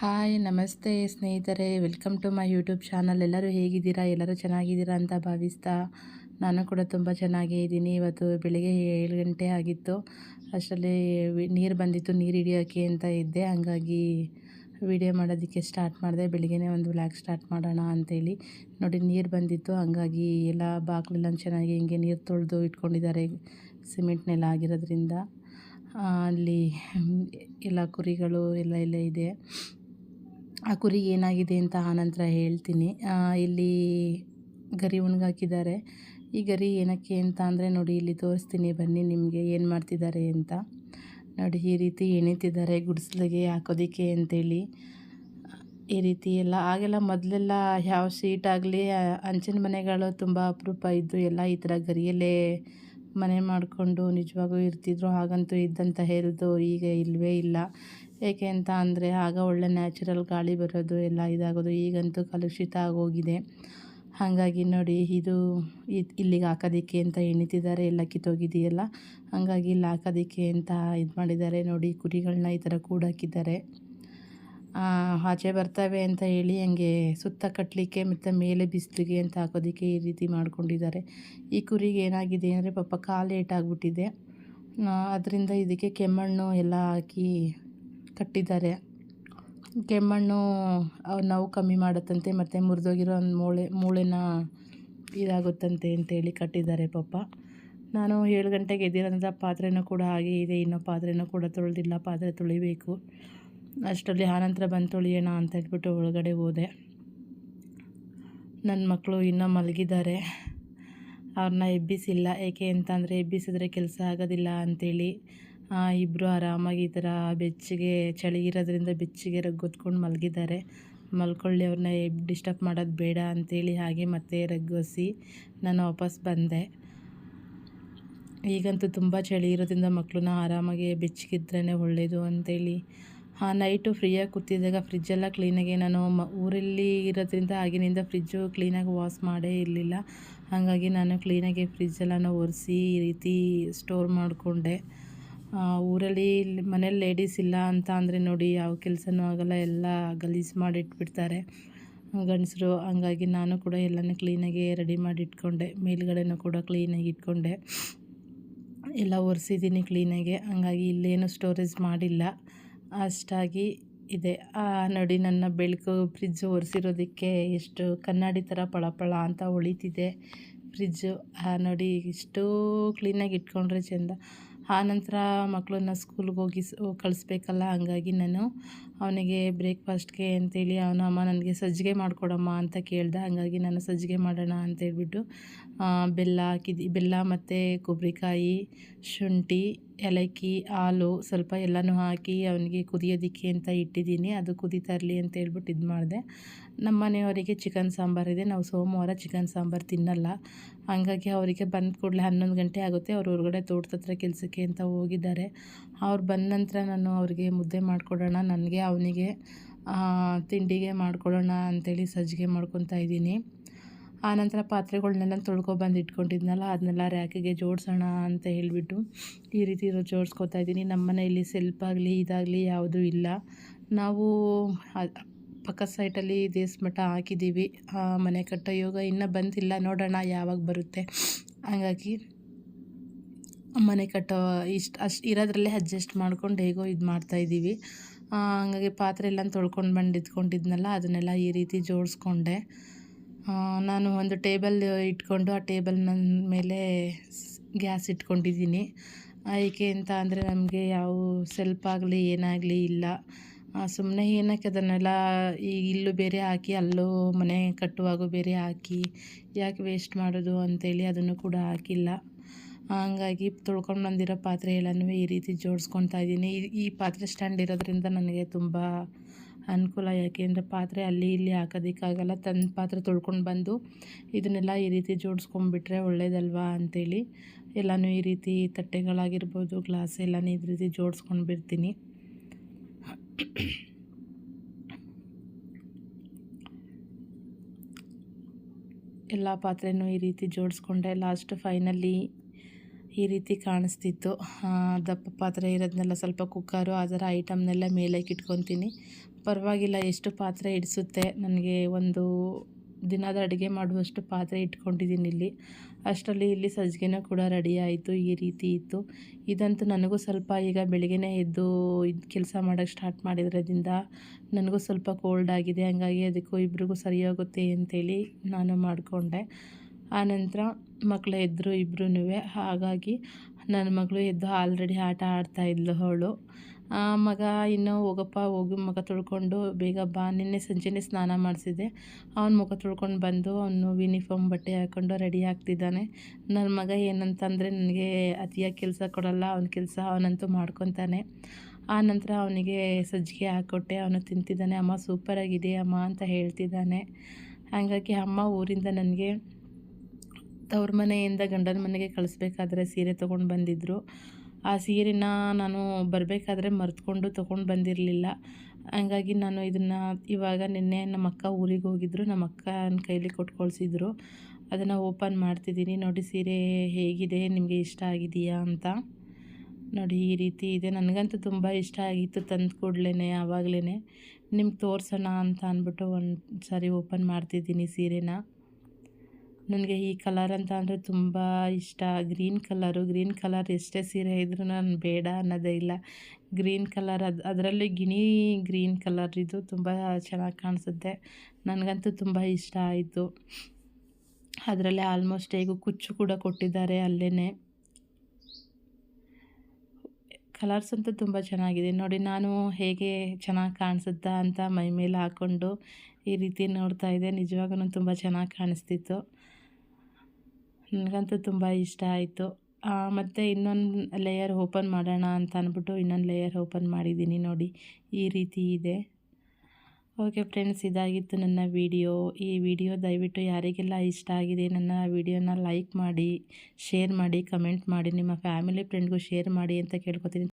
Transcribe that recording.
Hi, ನಮಸ್ತೆ ಸ್ನೇಹಿತರೆ. Welcome to my YouTube channel. ಎಲ್ಲರೂ ಹೇಗಿದ್ದೀರಾ? ಎಲ್ಲರೂ ಚೆನ್ನಾಗಿದ್ದೀರಾ ಅಂತ ಭಾವಿಸ್ತಾ ನಾನು ಕೂಡ ತುಂಬ ಚೆನ್ನಾಗೇ ಇದ್ದೀನಿ. ಇವತ್ತು ಬೆಳಿಗ್ಗೆ ಏಳು ಗಂಟೆ ಆಗಿತ್ತು. ಅಷ್ಟರಲ್ಲಿ ನೀರು ಬಂದಿತ್ತು. ನೀರು ಹಿಡಿಯೋಕ್ಕೆ ಅಂತ ಇದ್ದೆ. ಹಂಗಾಗಿ ವಿಡಿಯೋ ಮಾಡೋದಕ್ಕೆ ಸ್ಟಾರ್ಟ್ ಮಾಡಿದೆ. ಬೆಳಿಗ್ಗೆ ಒಂದು ವ್ಲಾಗ್ ಸ್ಟಾರ್ಟ್ ಮಾಡೋಣ ಅಂತೇಳಿ. ನೋಡಿ, ನೀರು ಬಂದಿತ್ತು. ಹಂಗಾಗಿ ಎಲ್ಲ ಬಾಗಿಲೆಲ್ಲ ಚೆನ್ನಾಗಿ ಹಿಂಗೆ ನೀರು ತೊಳೆದು ಇಟ್ಕೊಂಡಿದ್ದಾರೆ. ಸಿಮೆಂಟ್ನೆಲ್ಲ ಆಗಿರೋದ್ರಿಂದ. ಅಲ್ಲಿ ಎಲ್ಲ ಕುರಿಗಳು ಎಲ್ಲ ಎಲ್ಲ ಇದೆ. ಆ ಕುರಿ ಏನಾಗಿದೆ ಅಂತ ಆನಂತರ ಹೇಳ್ತೀನಿ. ಇಲ್ಲಿ ಗರಿ ಉಣ್ಗಾಕಿದ್ದಾರೆ. ಈ ಗರಿ ಏನಕ್ಕೆ ಅಂತ ಅಂದರೆ ನೋಡಿ, ಇಲ್ಲಿ ತೋರಿಸ್ತೀನಿ, ಬನ್ನಿ ನಿಮಗೆ ಏನು ಮಾಡ್ತಿದ್ದಾರೆ ಅಂತ. ನೋಡಿ, ಈ ರೀತಿ ಎಣಿತಿದ್ದಾರೆ, ಗುಡಿಸ್ಲಿಗೆ ಹಾಕೋದಕ್ಕೆ ಅಂತೇಳಿ. ಈ ರೀತಿ ಎಲ್ಲ ಆಗೆಲ್ಲ ಮೊದಲೆಲ್ಲ ಯಾವ ಶೀಟ್ ಆಗಲಿ ಹಂಚಿನ ಮನೆಗಳು ತುಂಬ ಅಪರೂಪ ಇದ್ದು ಎಲ್ಲ ಈ ಥರ ಗರಿಯಲ್ಲೇ ಮನೆ ಮಾಡಿಕೊಂಡು ನಿಜವಾಗೂ ಇರ್ತಿದ್ರು, ಹಾಗಂತೂ ಇದ್ದಂತ ಹೇಳಿದ್ರು ಈಗ ಇಲ್ಲವೇ ಇಲ್ಲ. ಏಕೆ ಅಂತ ಅಂದರೆ ಆಗ ಒಳ್ಳೆ ನ್ಯಾಚುರಲ್ ಗಾಳಿ ಬರೋದು ಎಲ್ಲ ಇದಾಗೋದು, ಈಗಂತೂ ಕಲುಷಿತ ಆಗೋಗಿದೆ. ಹಾಗಾಗಿ ನೋಡಿ, ಇದು ಇಲ್ಲಿಗೆ ಹಾಕೋದಿಕ್ಕೆ ಅಂತ ಎಣಿತಿದ್ದಾರೆ, ಎಲ್ಲ ಕಿತ್ತೋಗಿದೆಯಲ್ಲ? ಹಾಗಾಗಿ ಇಲ್ಲಿ, ಹಾಕೋದಿಕ್ಕೆ ಅಂತ ಇದು ಮಾಡಿದ್ದಾರೆ. ನೋಡಿ ಕುರಿಗಳನ್ನ ಈ ಥರ ಕೂಡಾಕಿದ್ದಾರೆ. ಆಚೆ ಬರ್ತವೆ ಅಂತ ಹೇಳಿ ಹಂಗೆ ಸುತ್ತ ಕಟ್ಟಲಿಕ್ಕೆ ಮತ್ತು ಮೇಲೆ ಬಿಸಿಲಿಗೆ ಅಂತ ಹಾಕೋದಕ್ಕೆ ಈ ರೀತಿ ಮಾಡ್ಕೊಂಡಿದ್ದಾರೆ. ಈ ಕುರಿಗೆ ಏನಾಗಿದೆ ಅಂದರೆ ಪಾಪ ಕಾಲು ಏಟಾಗ್ಬಿಟ್ಟಿದೆ ಅದರಿಂದ ಇದಕ್ಕೆ ಕೆಮ್ಮಣ್ಣು ಎಲ್ಲ ಹಾಕಿ ಕಟ್ಟಿದ್ದಾರೆ. ಕೆಮ್ಮಣ್ಣು ನೋವು ಕಮ್ಮಿ ಮಾಡುತ್ತಂತೆ ಮತ್ತು ಮುರಿದೋಗಿರೋ ಒಂದು ಮೂಳೆ, ಮೂಳೆನ ಇದಾಗುತ್ತಂತೆ ಅಂತೇಳಿ ಕಟ್ಟಿದ್ದಾರೆ ಪಾಪ. ನಾನು ಏಳು ಗಂಟೆಗೆ ಎದ್ದಿರೋದ್ರಿಂದ ಪಾತ್ರೆನೂ ಕೂಡ ಹಾಗೆ ಇದೆ. ಇನ್ನೂ ಪಾತ್ರೆನೂ ಕೂಡ ತೊಳೆದಿಲ್ಲ. ಪಾತ್ರೆ ತೊಳಿಬೇಕು. ಅಷ್ಟರಲ್ಲಿ ಆನಂತರ ಬಂದು ತೊಳಿಯೋಣ ಅಂತ ಹೇಳ್ಬಿಟ್ಟು ಒಳಗಡೆ ಹೋದೆ. ನನ್ನ ಮಕ್ಕಳು ಇನ್ನೂ ಮಲಗಿದ್ದಾರೆ. ಅವ್ರನ್ನ ಎಬ್ಬಿಸಿಲ್ಲ. ಏಕೆ ಅಂತಂದರೆ ಎಬ್ಬಿಸಿದ್ರೆ ಕೆಲಸ ಆಗೋದಿಲ್ಲ ಅಂಥೇಳಿ ಇಬ್ಬರು ಆರಾಮಾಗಿ ಈ ಥರ ಬೆಚ್ಚಗೆ, ಚಳಿ ಇರೋದ್ರಿಂದ ರಗ್ ರಗ್ಗೊತ್ಕೊಂಡು ಮಲಗಿದ್ದಾರೆ. ಮಲ್ಕೊಳ್ಳಿ, ಅವ್ರನ್ನ ಎಬ್, ಡಿಸ್ಟರ್ಬ್ ಮಾಡೋದು ಬೇಡ ಅಂಥೇಳಿ ಹಾಗೆ ಮತ್ತೆ ರಗ್ಗೊಸಿ ನಾನು ವಾಪಸ್ ಬಂದೆ. ಈಗಂತೂ ತುಂಬ ಚಳಿ ಇರೋದ್ರಿಂದ ಮಕ್ಕಳನ್ನ ಆರಾಮಾಗಿ ಬೆಚ್ಚಿಗಿದ್ರೇ ಒಳ್ಳೆಯದು ಅಂತೇಳಿ ಹಾಂ ನೈಟು ಫ್ರೀಯಾಗಿ ಕೂತಿದ್ದಾಗ ಫ್ರಿಜ್ಜೆಲ್ಲ ಕ್ಲೀನಾಗಿ ನಾನು ಮ ಊರಲ್ಲಿ ಇರೋದ್ರಿಂದ ಆಗಿನಿಂದ ಫ್ರಿಜ್ಜು ಕ್ಲೀನಾಗಿ ವಾಶ್ ಮಾಡೇ ಇರಲಿಲ್ಲ. ಹಾಗಾಗಿ ನಾನು ಕ್ಲೀನಾಗಿ ಫ್ರಿಜ್ಜೆಲ್ಲ ಒರೆಸಿ ಈ ರೀತಿ ಸ್ಟೋರ್ ಮಾಡಿಕೊಂಡೆ. ಊರಲ್ಲಿ ಮನೇಲಿ ಲೇಡೀಸ್ ಇಲ್ಲ ಅಂತ ಅಂದರೆ ನೋಡಿ ಯಾವ ಕೆಲಸನೂ ಆಗಲ್ಲ, ಎಲ್ಲ ಗಲೀಜು ಮಾಡಿ ಇಟ್ಬಿಡ್ತಾರೆ ಗಂಡಸರು, ಹಂಗಾಗಿ ನಾನು ಕೂಡ ಎಲ್ಲನೂ ಕ್ಲೀನಾಗಿ ರೆಡಿ ಮಾಡಿ ಇಟ್ಕೊಂಡೆ ಮೇಲ್ಗಡೆನೂ ಕೂಡ ಕ್ಲೀನಾಗಿ ಇಟ್ಕೊಂಡೆ. ಎಲ್ಲ ಒರೆಸಿದ್ದೀನಿ ಕ್ಲೀನಾಗೆ. ಹಂಗಾಗಿ ಇಲ್ಲೇನು ಸ್ಟೋರೇಜ್ ಮಾಡಿಲ್ಲ. ಅಷ್ಟಾಗಿ ಇದೆ. ಆ, ನೋಡಿ ನನ್ನ ಬೆಳಕು ಫ್ರಿಜ್ಜು ಒರೆಸಿರೋದಕ್ಕೆ ಎಷ್ಟು ಕನ್ನಡಿ ಥರ ಪಳಪಳ ಅಂತ ಹೊಳಿತಿದೆ ಫ್ರಿಜ್ಜು ನೋಡಿ ಇಷ್ಟು ಕ್ಲೀನಾಗಿ ಇಟ್ಕೊಂಡ್ರೆ ಚೆಂದ. ಆನಂತರ ಮಕ್ಕಳನ್ನ ಸ್ಕೂಲ್ಗೆ ಹೋಗಿ ಕಳಿಸ್ಬೇಕಲ್ಲ, ಹಂಗಾಗಿ ನಾನು ಅವನಿಗೆ ಬ್ರೇಕ್ಫಾಸ್ಟ್ಗೆ ಅಂತೇಳಿ ಅವನ ಅಮ್ಮ ನನಗೆ ಸಜ್ಜಿಗೆ ಮಾಡಿಕೊಡಮ್ಮ ಅಂತ ಕೇಳ್ದೆ, ಹಂಗಾಗಿ ನಾನು ಸಜ್ಜಿಗೆ ಮಾಡೋಣ ಅಂತೇಳ್ಬಿಟ್ಟು ಬೆಲ್ಲ ಹಾಕಿದ್ದು, ಬೆಲ್ಲ ಮತ್ತು ಕೊಬ್ಬರಿಕಾಯಿ ಶುಂಠಿ, ಏಲಕ್ಕಿ, ಹಾಲು ಸ್ವಲ್ಪ ಎಲ್ಲನೂ ಹಾಕಿ ಅವನಿಗೆ ಕುದಿಯೋದಿಕ್ಕೆ ಅಂತ ಇಟ್ಟಿದ್ದೀನಿ, ಅದು ಕುದೀತಾ ಅಂತ ಹೇಳ್ಬಿಟ್ಟು ಇದು ಮಾಡಿದೆ ನಮ್ಮ ಮನೆಯವರಿಗೆ ಚಿಕನ್ ಸಾಂಬಾರಿದೆ ನಾವು ಸೋಮವಾರ ಚಿಕನ್ ಸಾಂಬಾರು ತಿನ್ನಲ್ಲ. ಹಂಗಾಗಿ ಅವರಿಗೆ ಬಂದ ಕೂಡಲೇ ಹನ್ನೊಂದು ಗಂಟೆ ಆಗುತ್ತೆ. ಅವರು ಹೊರಗಡೆ ತೋಟದ ಹತ್ರ ಕೆಲಸಕ್ಕೆ ಅಂತ ಹೋಗಿದ್ದಾರೆ. ಅವ್ರು ಬಂದ ನಂತರ ನಾನು ಅವರಿಗೆ ಮುದ್ದೆ ಮಾಡಿಕೊಡೋಣ, ನನಗೆ ಅವನಿಗೆ ತಿಂಡಿಗೆ ಮಾಡಿಕೊಡೋಣ ಅಂಥೇಳಿ ಸಜ್ಜಿಗೆ ಮಾಡ್ಕೊತಾ ಇದ್ದೀನಿ. ಆನಂತರ ಪಾತ್ರೆಗಳ್ನೆಲ್ಲ ತೊಳ್ಕೊಬಂದು ಇಟ್ಕೊಂಡಿದ್ನಲ್ಲ ಅದನ್ನೆಲ್ಲ ರ್ಯಾಕಿಗೆ ಜೋಡಿಸೋಣ ಅಂತ ಹೇಳಿಬಿಟ್ಟು ಈ ರೀತಿ ಇರೋ ಜೋಡಿಸ್ಕೊತಾ ಇದ್ದೀನಿ. ನಮ್ಮ ಮನೆಯಲ್ಲಿ ಸೆಲ್ಪ್ ಆಗಲಿ ಇದಾಗಲಿ ಯಾವುದೂ ಇಲ್ಲ. ನಾವು ಪಕ್ಕದ ಸೈಟಲ್ಲಿ ದೇವಸ್ಮಠ ಹಾಕಿದ್ದೀವಿ. ಮನೆ ಕಟ್ಟೋ ಯೋಗ ಇನ್ನೂ ಬಂದಿಲ್ಲ. ನೋಡೋಣ ಯಾವಾಗ ಬರುತ್ತೆ. ಹಾಗಾಗಿ ಮನೆ ಕಟ್ಟೋ ಇಷ್ಟು ಅಷ್ಟು ಇರೋದ್ರಲ್ಲೇ ಅಡ್ಜಸ್ಟ್ ಮಾಡ್ಕೊಂಡು ಹೇಗೋ ಇದು ಮಾಡ್ತಾಯಿದ್ದೀವಿ ಹಂಗಾಗಿ ಪಾತ್ರೆ ಎಲ್ಲ ತೊಳ್ಕೊಂಡು ಬಂದು ಇದ್ಕೊಂಡಿದ್ನಲ್ಲ, ಅದನ್ನೆಲ್ಲ ಈ ರೀತಿ ಜೋಡಿಸ್ಕೊಂಡೆ. ನಾನು ಒಂದು ಟೇಬಲ್ ಇಟ್ಕೊಂಡು ಆ ಟೇಬಲ್ ಮೇಲೆ ಗ್ಯಾಸ್ ಇಟ್ಕೊಂಡಿದ್ದೀನಿ. ಏಕೆ ಅಂತ ಅಂದರೆ ನಮಗೆ ಯಾವ ಸೆಲ್ಪ್ ಆಗಲಿ ಏನಾಗಲಿ ಇಲ್ಲ. ಸುಮ್ಮನೆ ಏನಕ್ಕೆ ಅದನ್ನೆಲ್ಲ ಈ ಇಲ್ಲೂ ಬೇರೆ ಹಾಕಿ, ಅಲ್ಲೂ ಮನೆ ಕಟ್ಟುವಾಗೂ ಬೇರೆ ಹಾಕಿ, ಯಾಕೆ ವೇಸ್ಟ್ ಮಾಡೋದು ಅಂತೇಳಿ ಅದನ್ನು ಕೂಡ ಹಾಕಿಲ್ಲ. ಹಾಗಾಗಿ ತೊಳ್ಕೊಂಡು ಬಂದಿರೋ ಪಾತ್ರೆ ಎಲ್ಲನೂ ಈ ರೀತಿ ಜೋಡಿಸ್ಕೊತಾ ಇದ್ದೀನಿ. ಈ- ಪಾತ್ರೆ ಸ್ಟ್ಯಾಂಡ್ ಇರೋದ್ರಿಂದ ನನಗೆ ತುಂಬ ಅನುಕೂಲ. ಯಾಕೆಂದರೆ ಪಾತ್ರೆ ಅಲ್ಲಿ ಇಲ್ಲಿ ಹಾಕೋದಕ್ಕಾಗಲ್ಲ. ತನ್ನ ಪಾತ್ರೆ ತೊಳ್ಕೊಂಡು ಬಂದು ಇದನ್ನೆಲ್ಲ ಈ ರೀತಿ ಜೋಡಿಸ್ಕೊಂಡ್ಬಿಟ್ರೆ ಒಳ್ಳೇದಲ್ವಾ ಅಂಥೇಳಿ ಎಲ್ಲನೂ ಈ ರೀತಿ ತಟ್ಟೆಗಳಾಗಿರ್ಬೋದು, ಗ್ಲಾಸ್ ಎಲ್ಲನೂ ಈ ರೀತಿ ಜೋಡಿಸ್ಕೊಂಡು ಬಿಡ್ತೀನಿ ಎಲ್ಲ ಪಾತ್ರೆನೂ ಈ ರೀತಿ ಜೋಡಿಸ್ಕೊಂಡೆ ಲಾಸ್ಟ್ ಫೈನಲಿ ಈ ರೀತಿ ಕಾಣಿಸ್ತಿತ್ತು. ದಪ್ಪ ಪಾತ್ರೆ ಇರೋದನ್ನೆಲ್ಲ ಸ್ವಲ್ಪ ಕುಕ್ಕರು, ಆ ಥರ ಐಟಮ್ನೆಲ್ಲ ಮೇಲಕ್ಕೆ ಇಟ್ಕೊತೀನಿ ಪರವಾಗಿಲ್ಲ, ಎಷ್ಟು ಪಾತ್ರೆ ಇಡಿಸುತ್ತೆ, ನನಗೆ ಒಂದು ದಿನದ ಅಡುಗೆ ಮಾಡುವಷ್ಟು ಪಾತ್ರೆ ಇಟ್ಕೊಂಡಿದ್ದೀನಿ ಇಲ್ಲಿ. ಅಷ್ಟರಲ್ಲಿ ಇಲ್ಲಿ ಸಜ್ಜಿಗೆನೂ ಕೂಡ ರೆಡಿ ಆಯಿತು, ಈ ರೀತಿ ಇತ್ತು. ಇದಂತೂ ನನಗೂ ಸ್ವಲ್ಪ ಈಗ ಬೆಳಗ್ಗೆನೇ ಎದ್ದು ಇದು ಕೆಲಸ ಮಾಡೋಕ್ಕೆ ಸ್ಟಾರ್ಟ್ ಮಾಡಿದ್ರದಿಂದ ನನಗೂ ಸ್ವಲ್ಪ ಕೋಲ್ಡ್ ಆಗಿದೆ. ಹಂಗಾಗಿ ಅದಕ್ಕೂ ಇಬ್ರಿಗೂ ಸರಿ ಹೋಗುತ್ತೆ ಅಂತೇಳಿ ನಾನು ಮಾಡಿಕೊಂಡೆ. ಆನಂತರ ಮಕ್ಕಳು ಎದ್ದರು ಇಬ್ಬರೂ ಹಾಗಾಗಿ ನನ್ನ ಮಗಳು ಎದ್ದು ಆಲ್ರೆಡಿ ಆಟ ಆಡ್ತಾಯಿದ್ಲು ಅವಳು. ಮಗ ಇನ್ನೂ ಹೋಗಪ್ಪ, ಹೋಗಿ ಮುಖ ತೊಳ್ಕೊಂಡು ಬೇಗ ಬಾ. ನಿನ್ನೆ ಸಂಜೆನೇ ಸ್ನಾನ ಮಾಡಿಸಿದೆ ಅವನ ಮುಖ ತೊಳ್ಕೊಂಡು ಬಂದು ಅವನು ಯೂನಿಫಾರ್ಮ್ ಬಟ್ಟೆ ಹಾಕ್ಕೊಂಡು ರೆಡಿ ಆಗ್ತಿದ್ದಾನೆ. ನನ್ನ ಮಗ ಏನಂತಂದರೆ ನನಗೆ ಅತಿಯಾಗಿ ಕೆಲಸ ಕೊಡಲ್ಲ, ಅವನ ಕೆಲಸ ಅವನಂತೂ ಮಾಡ್ಕೊತಾನೆ. ಆ ನಂತರ ಅವನಿಗೆ ಸಜ್ಜಿಗೆ ಹಾಕ್ಕೊಟ್ಟೆ ಅವನು ತಿಂತಿದ್ದಾನೆ, ಅಮ್ಮ ಸೂಪರಾಗಿದೆ ಅಮ್ಮ ಅಂತ ಹೇಳ್ತಿದ್ದಾನೆ. ಹಾಗಾಗಿ ಅಮ್ಮ ಊರಿಂದ ನನಗೆ ತವ್ರ ಮನೆಯಿಂದ ಗಂಡನ ಮನೆಗೆ ಕಳಿಸ್ಬೇಕಾದ್ರೆ ಸೀರೆ ತೊಗೊಂಡು ಬಂದಿದ್ದರು ಆ ಸೀರೆನ ನಾನು ಬರಬೇಕಾದ್ರೆ ಮರೆತ್ಕೊಂಡು ತೊಗೊಂಡು ಬಂದಿರಲಿಲ್ಲ. ಹಂಗಾಗಿ ನಾನು ಇದನ್ನು ಇವಾಗ ನಿನ್ನೆ ನಮ್ಮ ಅಕ್ಕ ಊರಿಗೆ ಹೋಗಿದ್ದರು ನಮ್ಮ ಅಕ್ಕನ ಕೈಲಿ ಕೊಟ್ಟು ಕಳಿಸಿದ್ರು ಅದನ್ನು ಓಪನ್ ಮಾಡ್ತಿದ್ದೀನಿ. ನೋಡಿ ಸೀರೆ ಹೇಗಿದೆ? ನಿಮಗೆ ಇಷ್ಟ ಆಗಿದೆಯಾ ಅಂತ. ನೋಡಿ ಈ ರೀತಿ ಇದೆ. ನನಗಂತೂ ತುಂಬ ಇಷ್ಟ ಆಗಿತ್ತು ತಂದು ಕೂಡಲೇ ಆವಾಗಲೇ ನಿಮ್ಗೆ ತೋರಿಸೋಣ ಅಂತ ಅಂದ್ಬಿಟ್ಟು ಒಂದು ಸಾರಿ ಓಪನ್ ಮಾಡ್ತಿದ್ದೀನಿ ಸೀರೆನ. ನನಗೆ ಈ ಕಲರ್ ಅಂತ ಅಂದರೆ ತುಂಬ ಇಷ್ಟ. ಗ್ರೀನ್ ಕಲರು ಗ್ರೀನ್ ಕಲರ್ ಎಷ್ಟೇ ಸೀರೆ ಇದ್ರೂ ನಾನು ಬೇಡ ಅನ್ನೋದೇ ಇಲ್ಲ. ಗ್ರೀನ್ ಕಲರ್ ಅದು, ಅದರಲ್ಲಿ ಗಿಣಿ ಗ್ರೀನ್ ಕಲರ್ ಇದು ತುಂಬ ಚೆನ್ನಾಗಿ ಕಾಣಿಸುತ್ತೆ. ನನಗಂತೂ ತುಂಬ ಇಷ್ಟ ಆಯಿತು. ಅದರಲ್ಲಿ ಆಲ್ಮೋಸ್ಟ್ ಹೇಗೂ ಕುಚ್ಚು ಕೂಡ ಕೊಟ್ಟಿದ್ದಾರೆ ಅಲ್ಲೇ ಕಲರ್ಸ್ ಅಂತೂ ತುಂಬ ಚೆನ್ನಾಗಿದೆ. ನೋಡಿ, ನಾನು ಹೇಗೆ ಚೆನ್ನಾಗಿ ಕಾಣಿಸುತ್ತಾ ಅಂತ ಮೈ ಮೇಲೆ ಹಾಕ್ಕೊಂಡು ಈ ರೀತಿ ನೋಡ್ತಾ ಇದ್ದೆ. ನಿಜವಾಗೂ ತುಂಬ ಚೆನ್ನಾಗಿ ಕಾಣಿಸ್ತಿತ್ತು. ನನಗಂತೂ ತುಂಬ ಇಷ್ಟ ಆಯಿತು. ಮತ್ತು ಇನ್ನೊಂದು ಲೇಯರ್ ಓಪನ್ ಮಾಡೋಣ ಅಂತ ಅಂದ್ಬಿಟ್ಟು ಇನ್ನೊಂದು ಲೇಯರ್ ಓಪನ್ ಮಾಡಿದ್ದೀನಿ ನೋಡಿ. ಈ ರೀತಿ ಇದೆ. ಓಕೆ ಫ್ರೆಂಡ್ಸ್ ಇದಾಗಿತ್ತು ನನ್ನ ವಿಡಿಯೋ ಈ ವಿಡಿಯೋ ದಯವಿಟ್ಟು ಯಾರಿಗೆಲ್ಲ ಇಷ್ಟ ಆಗಿದೆ, ನನ್ನ ವಿಡಿಯೋನ ಲೈಕ್ ಮಾಡಿ ಶೇರ್ ಮಾಡಿ ಕಮೆಂಟ್ ಮಾಡಿ, ನಿಮ್ಮ ಫ್ಯಾಮಿಲಿ ಫ್ರೆಂಡ್ಗೂ ಶೇರ್ ಮಾಡಿ ಅಂತ ಕೇಳ್ಕೊತೀನಿ.